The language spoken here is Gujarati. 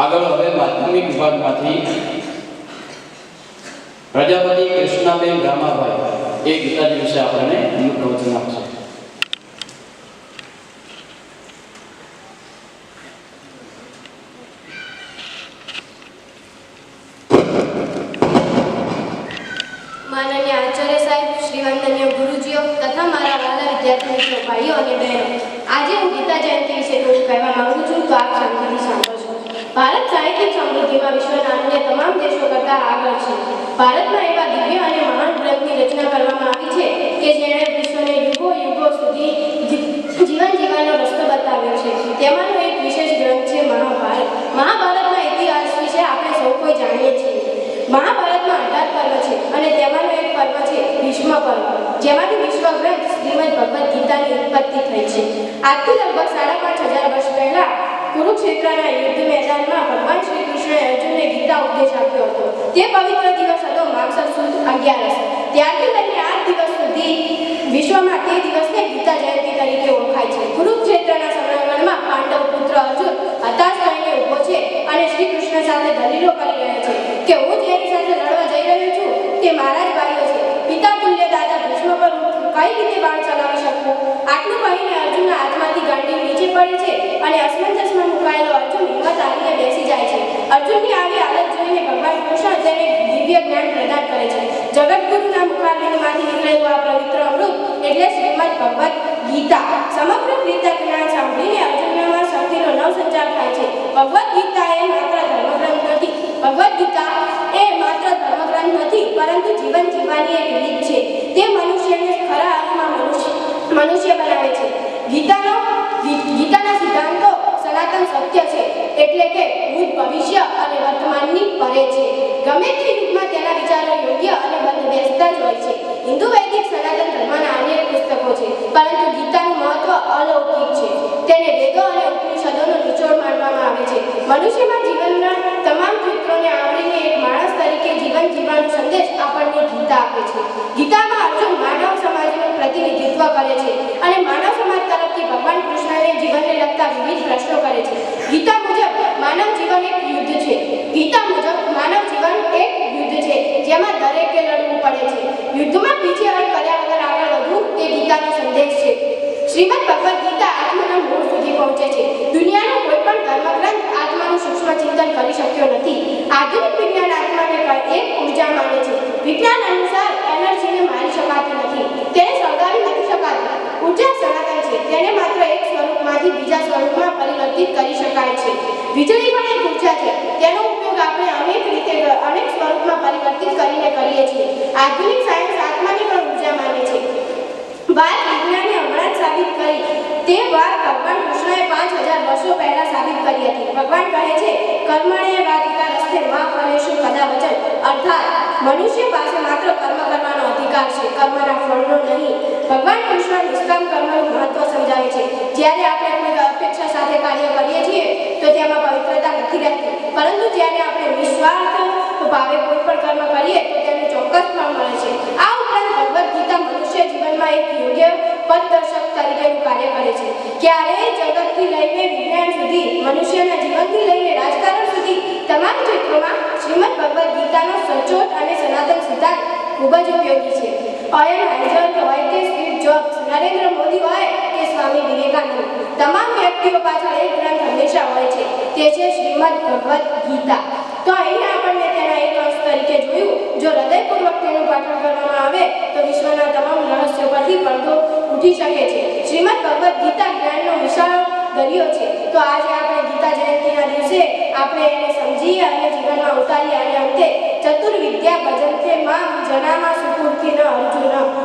આગળ હવે માધ્યમિક વિભાગમાંથી પ્રજાપતિ કૃષ્ણાબેન રામાભાઈ, એ ગીતા દિવસે આપણને પ્રવચન આપશે. આચાર્ય સાહેબ, શ્રી વંદનીય ગુરુજીઓ તથા મારા વાલા વિદ્યાર્થી અને આજે હું ગીતા જયંતિ વિશે થોડું કહેવા માંગુ છું, તો આપ શાંતિથી સાંભળજો ભારત સાહિત્યિક સમૃદ્ધિમાં વિશ્વના અન્ય તમામ દેશો કરતાં આગળ છે. ભારતમાં એવા દિવ્ય અને મહાન ગ્રંથની રચના કરવામાં આવી છે કે જેણે વિશ્વને યુગો યુગો સુધી જીવન જીવવાનો રસ્તો બતાવ્યો છે. તેમાંનો એક વિશેષ ગ્રંથ છે મહાભારત. મહાભારતના ઇતિહાસ વિશે આપણે સૌ કોઈ જાણીએ છીએ. મહાભારતમાં અઢાર પર્વ છે અને તેમાંનો એક પર્વ છે ભીષ્મ પર્વ, જેમાંથી વિશ્વ ગ્રંથ શ્રીમદ ભગવદ્ ગીતાની ઉત્પત્તિ થઈ છે. આજથી લગભગ સાડા પાંચ હજાર વર્ષ પહેલા કુરુક્ષેત્રના યુદ્ધ મેદાનમાં ભગવાન શ્રી કૃષ્ણએ અર્જુનને ગીતા ઉપદેશ આપ્યો હતો. તે પવિત્ર દિવસ હતો માગસર સુદ અગિયારસ. ત્યારથી લઈને આઠ દિવસ સુધી વિશ્વમાં તે દિવસને ગીતા જયંતિ તરીકે ઓળખાય છે. કુરુક્ષેત્રના સંગ્રામમાં પાંડવ પુત્ર અર્જુન હતાશ થઈને ઊભો છે અને શ્રી કૃષ્ણ સાથે દલીલો કરી રહ્યો છે કે હું જેની સાથે લડવા જઈ રહ્યો છું તે મારા જ ભાઈઓ છે. પિતા તુલ્ય દાદા ભીષ્મ પર કઈ રીતે બાણ ચલાવી શકું આટલું કહીને અર્જુનના હાથમાંથી ગાંડી નીચે પડે છે અને અસમંજસમાં મુકાયેલો અર્જુન હિંમત હારીને બેસી જાય છે અર્જુનની આવી હાલત જોઈને ભગવાન કૃષ્ણ તેને દિવ્ય જ્ઞાન પ્રદાન કરે છે. જગતગુરુના મુખારબિંદમાંથી નીકળેલું આ પવિત્ર અમૃત એટલે શ્રીમદ ભગવદ્ ગીતા. સમગ્ર ગીતા જ્ઞાન સાંભળીને અર્જુનમાં શક્તિનો નવ સંચાર થાય છે. ભગવદ્ ગીતા એ માત્ર ધર્મગ્રંથ નથી. ભગવદ્ ગીતા એ માત્ર ધર્મગ્રંથ નથી, પરંતુ જીવન જીવવાની એક રીત છે. તે મનુષ્યને ખરા અર્થમાં મનુષ્ય મનુષ્ય બનાવે છે. ગીતાનો ગી- ગીતાના સિદ્ધાંતો સનાતન સત્ય છે એટલે કે ભૂત ભવિષ્ય અને વર્તમાનની પરે છે ગમે તે યુગમાં તેના વિચારો યોગ્ય અને બંધ બેસતા જ હોય છે હિન્દુ વૈદિક સનાતન ધર્મના અનેક પુસ્તકો છે પરંતુ ગીતાનું મહત્વ અલૌકિક છે તેને વેદો અને ઉપનિષદોનો નિચોડ માનવામાં આવે છે મનુષ્યમાં જીવનના તમામ ચિત્રોને આવરીને એક માણસ તરીકે જીવન જીવવાનો સંદેશ આપણને ગીતા આપે છે ગીતામાં અર્જુન માનવ સમાજનું પ્રતિનિધિત્વ કરે છે અને માનવ સમાજ ભગવાન કૃષ્ણને જીવનને લગતા વિવિધ પ્રશ્નો કરે છે. ગીતા મુજબ માનવ જીવન એક યુદ્ધ છે. ગીતા મુજબ માનવ જીવન એક યુદ્ધ છે, જેમાં દરેકે લડવું પડે છે. યુદ્ધમાં પીછેહટ કર્યા વગર આગળ વધવું તે ગીતાનો સંદેશ છે. શ્રીમદ ભગવદ્ ગીતા આત્માના મૂળ સુધી પહોંચે છે. દુનિયાનો કોઈ પણ ધર્મગ્રંથ આત્માનું સૂક્ષ્મ ચિંતન કરી શક્યો નથી. આધુનિક વિજ્ઞાન આત્માને એક ઊર્જા સ્વરૂપમાં કરી શકાય છે. વીજળી પણ એક ઊર્જા છે, તેનો ઉપયોગ આપણે અનેક રીતે, અનેક સ્વરૂપમાં પરિવર્તિત કરીને કરીએ છીએ. આધુનિક સાયન્સ આત્માની પણ ઊર્જા માને છે. વાત વિજ્ઞાને હમણાં જ સાબિત કરી, તે વાત ભગવાન કૃષ્ણએ પાંચ હજાર વર્ષો પહેલા સાબિત કરી હતી. ભગવાન કહે છે કર્મણે વાધિકા રસ્તે માં ફલેશુ કદા વચન અર્થાત, મનુષ્ય પાસે માત્ર કર્મ કરવાનો અધિકાર છે. કર્મના ફળનો નહીં ભગવાન કૃષ્ણ નિષ્કામ કર્મનું મહત્વ સમજાવે છે જ્યારે આપણે કોઈ અપેક્ષા સાથે કાર્ય કરીએ છીએ તો તેમાં પવિત્રતા નથી રહેતી પરંતુ જ્યારે આપણે નિસ્વાર્થ ભાવે કોઈ પણ કર્મ કરીએ તો તેને ચોક્કસ ફળ મળે છે. આ ઉપરાંત ભગવદ્ ગીતા મનુષ્ય જીવનમાં એક યોગ્ય પથદર્શક તરીકેનું કાર્ય કરે છે. ક્યારેય જગતથી લઈને વિજ્ઞાન સુધી, મનુષ્યના જીવનથી લઈને રાજકારણ સુધી તમામ ક્ષેત્રોમાં શ્રીમદ ભગવદ્ ગીતાનો સચોટ અને સનાતન સિદ્ધાંત ખૂબ જ ઉપયોગી છે. અયન હાઇજર હોય કે સ્ટીવ જોબ્સ નરેન્દ્ર મોદી હોય કે સ્વામી વિવેકાનંદ, તમામ વ્યક્તિઓ પાછળ એક ગ્રંથ હંમેશા હોય છે. તે છે શ્રીમદ ભગવદ્ ગીતા. તો અહીં આપણને તેના એક અંશ તરીકે જોયું. જો હૃદયપૂર્વક તેનું પાઠન કરવામાં આવે, તો વિશ્વના તમામ રહસ્યો પરથી પડદો ઉઠી શકે છે. શ્રીમદ ભગવદ્ ગીતા જ્ઞાનનો વિશાળ દરિયો છે. તો આજે આપણે ગીતા જયંતિના દિવસે આપણે એને સમજીએ અને જીવનમાં ઉતારીએ. અને અંતે ચતુર્વિદ્યા ભજન છે માં જનામાં સુપૂર્તિ ન અર્જુન.